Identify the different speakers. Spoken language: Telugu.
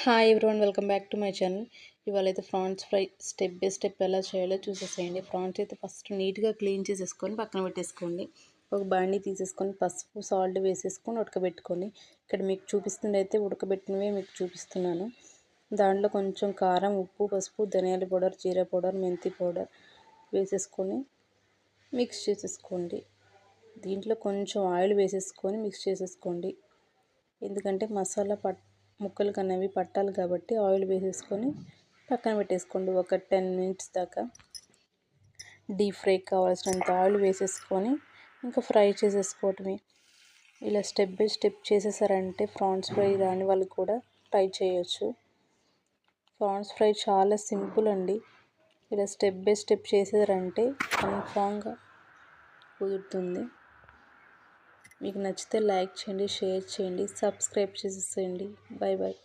Speaker 1: Hi everyone welcome back to my channel ఇవాళ అయితే prawns fry step by step ఎలా చేయాలో చూసేసేయండి. ప్రాన్స్ అయితే ఫస్ట్ నీట్గా క్లీన్ చేసేసుకొని పక్కన పెట్టేసుకోండి. ఒక బాండీ తీసేసుకొని పసుపు సాల్ట్ వేసేసుకొని ఉడకబెట్టుకోండి. ఇక్కడ మీకు చూపిస్తుంది అయితే ఉడకబెట్టినవే మీకు చూపిస్తున్నాను. దాంట్లో కొంచెం కారం ఉప్పు పసుపు ధనియాల పౌడర్ జీరా పౌడర్ మెంతి పౌడర్ వేసేసుకొని మిక్స్ చేసేసుకోండి. దీంట్లో కొంచెం ఆయిల్ వేసేసుకొని మిక్స్ చేసేసుకోండి. ఎందుకంటే మసాలా పట్ ముక్కలు కన్నవి పట్టాలి కాబట్టి ఆయిల్ వేసేసుకొని పక్కన పెట్టేసుకోండి. ఒక టెన్ మినిట్స్ దాకా డీప్ ఫ్రై కావాల్సినంత ఆయిల్ వేసేసుకొని ఇంకా ఫ్రై చేసేసుకోవటమే. ఇలా స్టెప్ బై స్టెప్ చేసేసారంటే ప్రాన్స్ ఫ్రై రాని వాళ్ళు కూడా ట్రై చేయొచ్చు. ప్రాన్స్ ఫ్రై చాలా సింపుల్ అండి. ఇలా స్టెప్ బై స్టెప్ చేసారంటే కన్ఫామ్గా కుదురుతుంది. మీకు నచ్చితే లైక్ చేయండి షేర్ చేయండి సబ్స్క్రైబ్ చేసేసేయండి. Bye bye